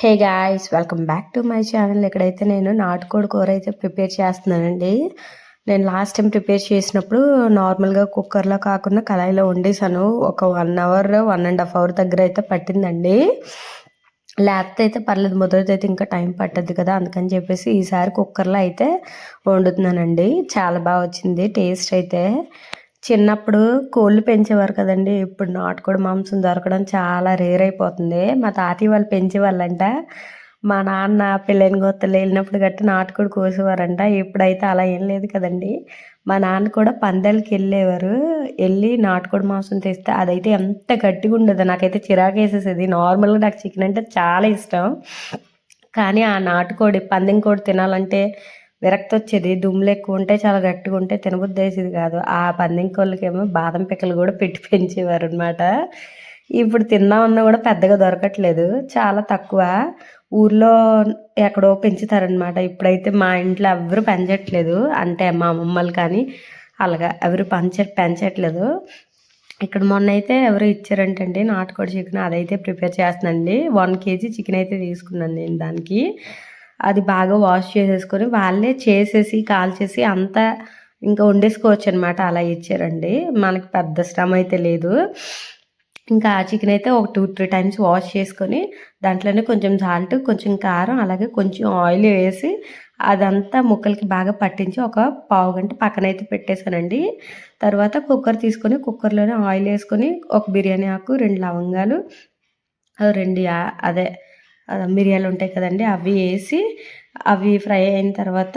Hey guys welcome back to my channel. ఇక్కడైతే నేను నాటుకోడి కూర అయితే ప్రిపేర్ చేస్తున్నానండి. నేను లాస్ట్ టైం ప్రిపేర్ చేసినప్పుడు నార్మల్గా కుక్కర్లో కాకుండా కళాయిలో వండేసాను ఒక one hour one and half hour దగ్గర అయితే పట్టిందండి. లేకపోతే అయితే పర్లేదు మొదలైతే అయితే ఇంకా టైం పట్టద్దు కదా. అందుకని చెప్పేసి ఈసారి కుక్కర్లో అయితే వండుతున్నానండి. చాలా బాగా వచ్చింది టేస్ట్ అయితే. చిన్నప్పుడు కోళ్ళు పెంచేవారు కదండి. ఇప్పుడు నాటుకోడి మాంసం దొరకడం చాలా రేర్ అయిపోతుంది. మా తాతయ్య వాళ్ళు పెంచేవాళ్ళంట. మా నాన్న పెళ్ళైన గొత్తలు వెళ్ళినప్పుడు గట్టి నాటుకోడి కోసేవారంట. ఇప్పుడైతే అలా ఏం లేదు కదండి. మా నాన్న కూడా పందాలకి వెళ్ళేవారు. వెళ్ళి నాటుకోడి మాంసం తెస్తే అదైతే ఎంత గట్టిగా ఉండదు నాకైతే చిరాకు వేసేసేది. నార్మల్గా నాకు చికెన్ అంటే చాలా ఇష్టం. కానీ ఆ నాటుకోడి పందెం కోడి తినాలంటే విరక్తి వచ్చేది దుమ్ములు ఎక్కువ ఉంటే చాలా గట్టిగా ఉంటే తినబుద్ధి వేసేది కాదు. ఆ పందింకోళ్ళకేమో బాదం పిక్కలు కూడా పెట్టి పెంచేవారు అనమాట ఇప్పుడు తిన్నామన్నా కూడా పెద్దగా దొరకట్లేదు చాలా తక్కువ. ఊర్లో ఎక్కడో పెంచుతారనమాట ఇప్పుడైతే మా ఇంట్లో ఎవరు పెంచట్లేదు. అంటే మా అమ్మమ్మలు కానీ అలాగా ఎవరు పంచ పెంచట్లేదు. ఇక్కడ మొన్న అయితే ఎవరు ఇచ్చారంటండి నాటుకోడి చికెన్ అదైతే ప్రిపేర్ చేస్తున్నాండి వన్ కేజీ చికెన్ అయితే తీసుకున్నాను నేను దానికి. అది బాగా వాష్ చేసేసుకొని వాళ్ళే చేసేసి కాల్చేసి అంతా ఇంకా వండేసుకోవచ్చు అనమాట అలా ఇచ్చారండి. మనకి పెద్ద శ్రమ అయితే లేదు. ఇంకా ఆ చికెన్ అయితే ఒక టూ త్రీ టైమ్స్ వాష్ చేసుకొని దాంట్లోనే కొంచెం సాల్ట్ కొంచెం కారం అలాగే కొంచెం ఆయిల్ వేసి అదంతా ముక్కలకి బాగా పట్టించి ఒక పావు గంట పక్కనైతే పెట్టేశానండి. తర్వాత కుక్కర్ తీసుకొని కుక్కర్లోనే ఆయిల్ వేసుకొని ఒక బిర్యానీ ఆకు రెండు లవంగాలు రెండు అదే మిరియాలు ఉంటాయి కదండి అవి వేసి అవి ఫ్రై అయిన తర్వాత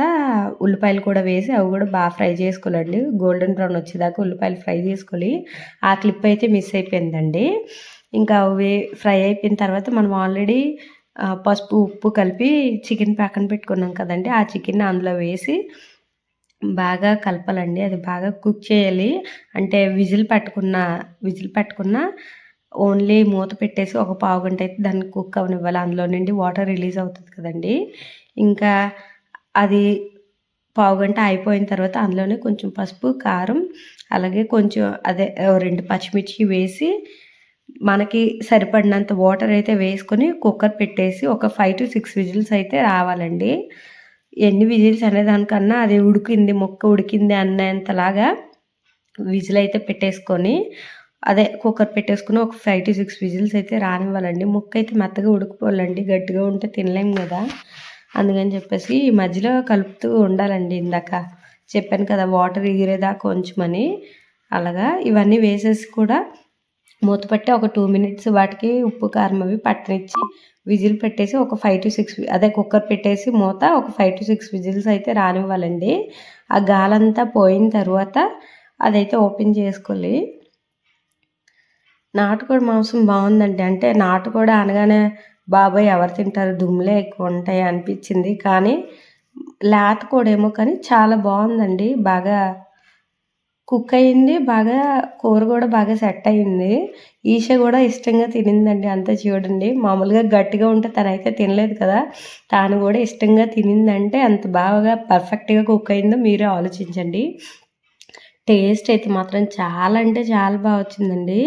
ఉల్లిపాయలు కూడా వేసి అవి కూడా బాగా ఫ్రై చేసుకోవాలండి. గోల్డెన్ బ్రౌన్ వచ్చేదాకా ఉల్లిపాయలు ఫ్రై చేసుకోవాలి ఆ క్లిప్ అయితే మిస్ అయిపోయిందండి. ఇంకా అవి ఫ్రై అయిపోయిన తర్వాత మనం ఆల్రెడీ పసుపు ఉప్పు కలిపి చికెన్ పక్కన పెట్టుకున్నాం కదండి ఆ చికెన్ అందులో వేసి బాగా కలపాలండి. అది బాగా కుక్ చేయాలి. అంటే విజిల్ పట్టుకున్న విజిల్ పట్టుకున్న ఓన్లీ మూత పెట్టేసి ఒక పావు గంట అయితే దాన్ని కుక్ అవనివ్వాలి. అందులో నుండి వాటర్ రిలీజ్ అవుతుంది కదండి. ఇంకా అది పావు గంట అయిపోయిన తర్వాత అందులోనే కొంచెం పసుపు కారం అలాగే కొంచెం అదే రెండు పచ్చిమిర్చి వేసి మనకి సరిపడినంత వాటర్ అయితే వేసుకొని కుక్కర్ పెట్టేసి ఒక ఫైవ్ టు సిక్స్ విజిల్స్ అయితే రావాలండి. ఎన్ని విజిల్స్ అనే దానికన్నా అది ఉడికింది మొక్క ఉడికింది అన్నంతలాగా విజిల్ అయితే పెట్టేసుకొని అదే కుక్కర్ పెట్టేసుకుని ఒక ఫైవ్ టు సిక్స్ విజిల్స్ అయితే రానివ్వాలండి. ముక్క అయితే మెత్తగా ఉడికిపోవాలండి. గట్టిగా ఉంటే తినలేము కదా. అందుకని చెప్పేసి ఈ మధ్యలో కలుపుతూ ఉండాలండి ఇందాక చెప్పాను కదా వాటర్ ఎగిరేదా కొంచెమని అలాగా ఇవన్నీ వేసేసి కూడా మూతపట్టి ఒక టూ మినిట్స్ వాటికి ఉప్పు కారం అవి పట్టనిచ్చి విజిల్ పెట్టేసి ఒక ఫైవ్ టు సిక్స్ అదే కుక్కర్ పెట్టేసి మూత ఒక ఫైవ్ టు సిక్స్ విజిల్స్ అయితే రానివ్వాలండి. ఆ గాలంతా పోయిన తర్వాత అదైతే ఓపెన్ చేసుకోవాలి. నాటుకోడి మాంసం బాగుందండి. అంటే నాటుకోడి అనగానే బాబాయ్ ఎవరు తింటారు? దుమ్ములే ఎక్కువ ఉంటాయి అనిపించింది. కానీ లేత ఏమో కానీ చాలా బాగుందండి. బాగా కుక్ అయింది. బాగా కూర కూడా బాగా సెట్ అయింది. ఈష కూడా ఇష్టంగా తినిందండి. అంతా చూడండి. మామూలుగా గట్టిగా ఉంటే తనైతే తినలేదు కదా. తాను కూడా ఇష్టంగా తినిందంటే అంత బాగా పర్ఫెక్ట్గా కుక్ అయిందో మీరే ఆలోచించండి. టేస్ట్ అయితే మాత్రం చాలా అంటే చాలా బాగా వచ్చిందండి.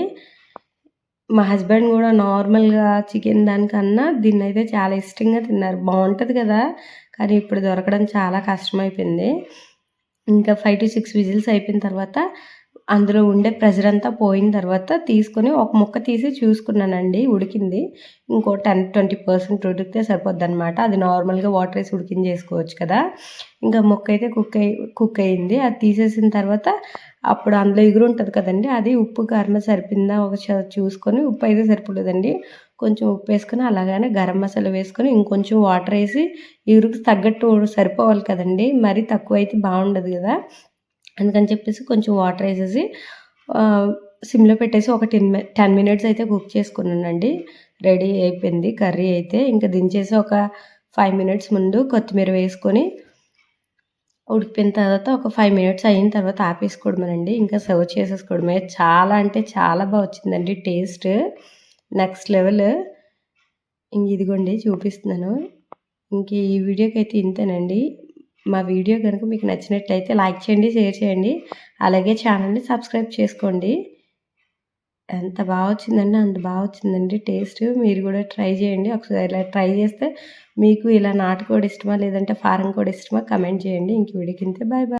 మా హస్బెండ్ కూడా నార్మల్గా చికెన్ దానికన్నా దీన్ని అయితే చాలా ఇష్టంగా తిన్నారు. బాగుంటుంది కదా! కానీ ఇప్పుడు దొరకడం చాలా కష్టమైపోయింది. ఇంకా ఫైవ్ టు సిక్స్ విజిల్స్ అయిపోయిన తర్వాత అందులో ఉండే ప్రెషర్ అంతా పోయిన తర్వాత తీసుకొని ఒక ముక్క తీసి చూసుకున్నానండి ఉడికింది. ఇంకో టెన్ ట్వంటీ పర్సెంట్ ఉడికితే సరిపోద్ది అనమాట అది నార్మల్గా వాటర్ వేసి ఉడికించేసుకోవచ్చు కదా! ఇంకా ముక్క అయితే కుక్ అయి కుక్ అయింది. అది తీసేసిన తర్వాత అప్పుడు అందులో ఎగురు ఉంటుంది కదండి. అది ఉప్పు కారం సరిపోయిందా ఒక చూసుకొని ఉప్పు అయితే సరిపోలేదండి. కొంచెం ఉప్పు వేసుకొని అలాగనే గరం మసాలా వేసుకొని ఇంకొంచెం వాటర్ వేసి ఎగురుకు తగ్గట్టు సరిపోవాలి కదండి. మరీ తక్కువ అయితే బాగుండదు కదా. అందుకని చెప్పేసి కొంచెం వాటర్ వేసేసి సిమ్లో పెట్టేసి ఒక టెన్ టెన్ మినిట్స్ అయితే కుక్ చేసుకున్నానండి. రెడీ అయిపోయింది కర్రీ అయితే. ఇంకా దించేసి ఒక ఫైవ్ మినిట్స్ ముందు కొత్తిమీర వేసుకొని ఉడికిన తర్వాత ఒక ఫైవ్ మినిట్స్ అయిన తర్వాత ఆపేసుకోవడమేనండి ఇంకా సర్వ్ చేసేసుకోవడమే చాలా అంటే చాలా బాగా వచ్చిందండి టేస్ట్ నెక్స్ట్ లెవెల్ ఇంక ఇదిగోండి చూపిస్తున్నాను. ఇంక ఈ వీడియోకి అయితే ఇంతేనండి. మా వీడియో కనుక మీకు నచ్చినట్లయితే లైక్ చేయండి షేర్ చేయండి. అలాగే ఛానల్ని సబ్స్క్రైబ్ చేసుకోండి. ఎంత బాగా వచ్చిందండి అంత బాగా వచ్చిందండి టేస్ట్ మీరు కూడా ట్రై చేయండి. ఒకసారి ఇలా ట్రై చేస్తే మీకు ఇలా నాటుకోడి ఇష్టమా లేదంటే ఫారం కోడి ఇష్టమా? కమెంట్ చేయండి. ఇంక వీడికింతే బాయ్ బాయ్